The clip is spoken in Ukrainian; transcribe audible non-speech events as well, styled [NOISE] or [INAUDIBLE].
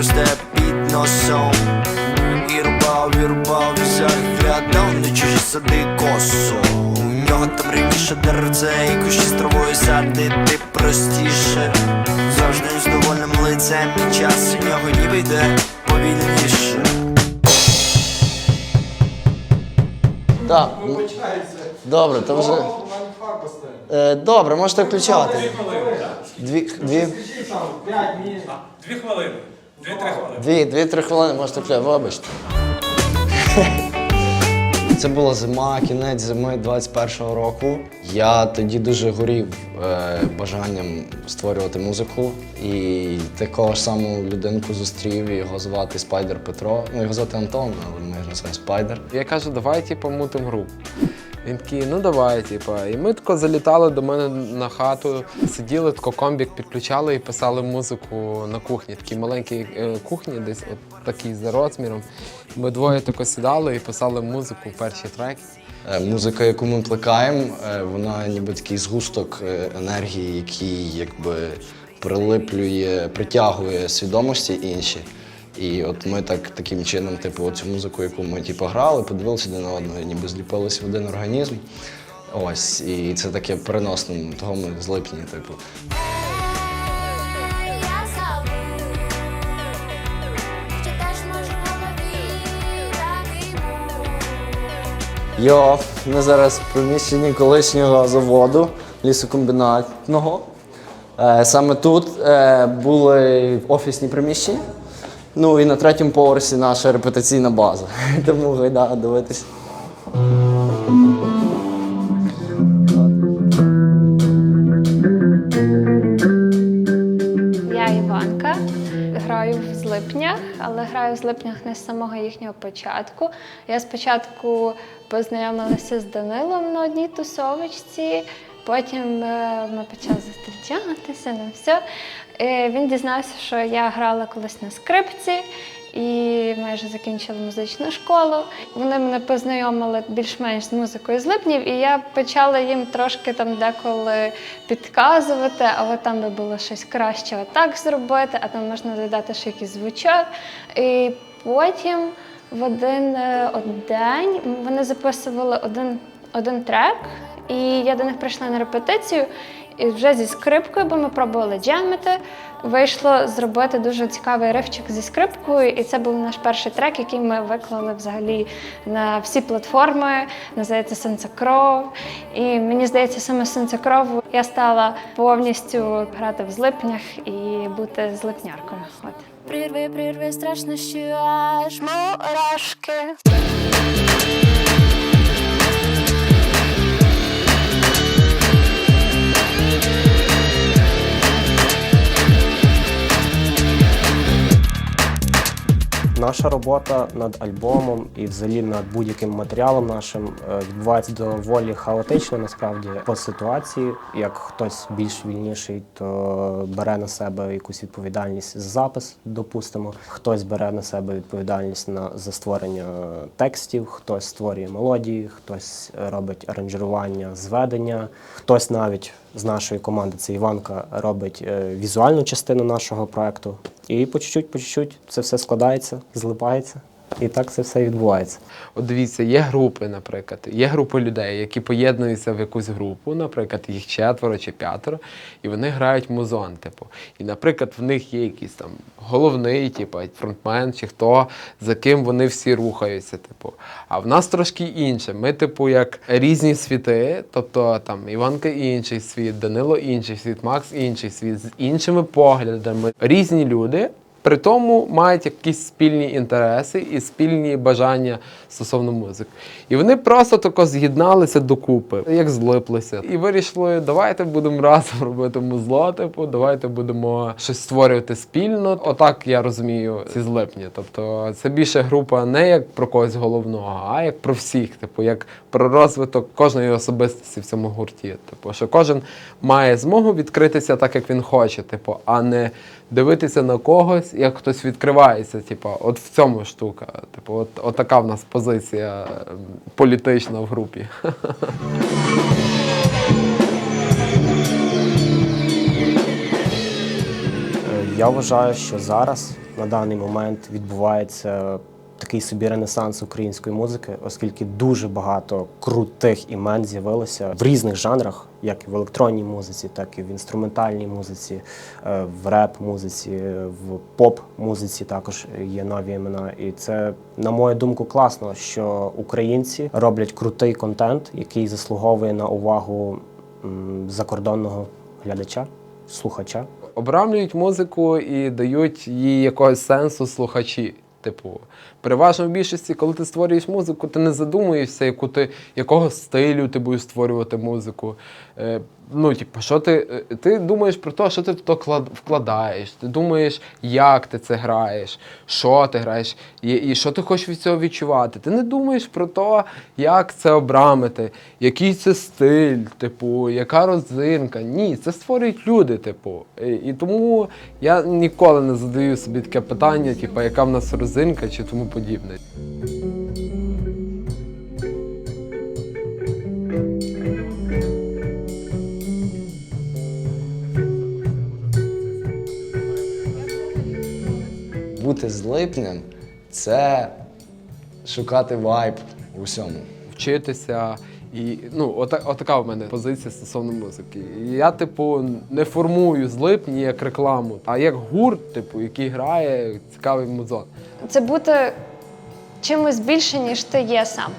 росте під носом. І рубав, і рубав, і заглядав на чужі сади косу. У нього там раніше деревце і кущі з травою садити простіше. Завжди з довольним лицем і час у нього ніби йде повільніше. Так. Добре, то вже. Е, Добре, можете включати. Дві, дві, Дві хвилини. Дві-три хвилини. дві, дві-три хвилини можете включати, вибачте. Це була зима, кінець зими 21-го року. Я тоді дуже горів е, бажанням створювати музику. І такого ж самого людинку зустрів, його звати Спайдер Петро. Ну, його звати Антон, але ми його називаємо Спайдер. Я кажу, давай, типу, мутим групу. Він такий, ну давай, типу. І ми тако залітали до мене на хату, сиділи, тако комбік підключали і писали музику на кухні. Такій маленькій е, кухні, десь от такій за розміром. Ми двоє тако сідали і писали музику, перші треки. Е, Музика, яку ми плекаємо, е, вона ніби такий згусток енергії, який якби прилиплює, притягує свідомості інші. І от ми так таким чином, типу, цю музику, яку ми типу, грали, подивилися один на одного, ніби зліпилися в один організм. Ось, і це таке переносно, того ми з липні, типу. Йо, ми зараз в приміщенні колишнього заводу лісокомбінатного. Е, Саме тут е, були офісні приміщення. Ну і на третьому поверсі наша репетиційна база. [LAUGHS] Тому гайда дивитися. Я Іванка, граю в злипнях, але граю в злипнях не з самого їхнього початку. Я спочатку познайомилася з Данилом на одній тусовочці, потім е, ми почали зустрічатися на все. Е, Він дізнався, що я грала колись на скрипці. І майже закінчила музичну школу. Вони мене познайомили більш-менш з музикою з липнів, і я почала їм трошки там деколи підказувати, а от там би було щось краще отак зробити, а там можна додати ще якийсь звучок. І потім в один е, день вони записували один, один трек, і я до них прийшла на репетицію. І вже зі скрипкою, бо ми пробували джемити. Вийшло зробити дуже цікавий рифчик зі скрипкою, і це був наш перший трек, який ми виклали взагалі на всі платформи. Називається Сонце кров. І мені здається, саме Сонце кров я стала повністю грати в злипнях і бути злипняркою. От. Прірви, прірви, страшно, що аж мурашки. Наша робота над альбомом і взагалі над будь-яким матеріалом нашим е, відбувається доволі хаотично, насправді по ситуації. Як хтось більш вільніший, то бере на себе якусь відповідальність за запис, допустимо. Хтось бере на себе відповідальність на за створення текстів, хтось створює мелодії, хтось робить аранжування, зведення, хтось навіть з нашої команди, це Іванка, робить е, візуальну частину нашого проекту. І по чуть-чуть, по чуть-чуть це все складається, злипається. І так це все відбувається. От дивіться, є групи, наприклад, є групи людей, які поєднуються в якусь групу, наприклад, їх четверо чи п'ятеро, і вони грають музон. Типу. І, наприклад, в них є якийсь там головний, типу, фронтмен чи хто, за ким вони всі рухаються. Типу. А в нас трошки інше. Ми, типу, як різні світи, тобто там Іванка інший світ, Данило інший світ, Макс інший світ, з іншими поглядами. Різні люди. При тому мають якісь спільні інтереси і спільні бажання стосовно музики. І вони просто тако з'єдналися докупи, як злиплися. І вирішили, давайте будемо разом робити музло, типу, давайте будемо щось створювати спільно. Отак я розумію ці злипні. Тобто це більше група не як про когось головного, а як про всіх, типу, як про розвиток кожної особистості в цьому гурті. Типу, що кожен має змогу відкритися так, як він хоче, типу, а не дивитися на когось, як хтось відкривається. Типу, от в цьому штука. Типу, от, от така в нас позиція ем, політична в групі. Е, Я вважаю, що зараз на даний момент відбувається такий собі ренесанс української музики, оскільки дуже багато крутих імен з'явилося в різних жанрах, як в електронній музиці, так і в інструментальній музиці, е, в реп-музиці, в поп-музиці також є нові імена. І це, на мою думку, класно, що українці роблять крутий контент, який заслуговує на увагу закордонного глядача, слухача. обрамлюють музику і дають їй якогось сенсу слухачі. Типу, переважно в більшості, коли ти створюєш музику, ти не задумуєшся, яку ти, якого стилю ти будеш створювати музику. Е, ну, типу, що ти, е, ти думаєш про те, що ти в то вкладаєш, ти думаєш, як ти це граєш, що ти граєш, і, і що ти хочеш від цього відчувати. Ти не думаєш про те, як це обрамити, який це стиль, типу, яка розинка. Ні, це створюють люди, типу. І, і тому я ніколи не задаю собі таке питання, типу, яка в нас розинка чи тому подібне. Бути злипнем це шукати вайб у всьому. вчитися. І ну, ота, отака в мене позиція стосовно музики. Я, типу, не формую злипні як рекламу, а як гурт, типу, який грає цікавий музон. Це бути чимось більше, ніж ти є сам.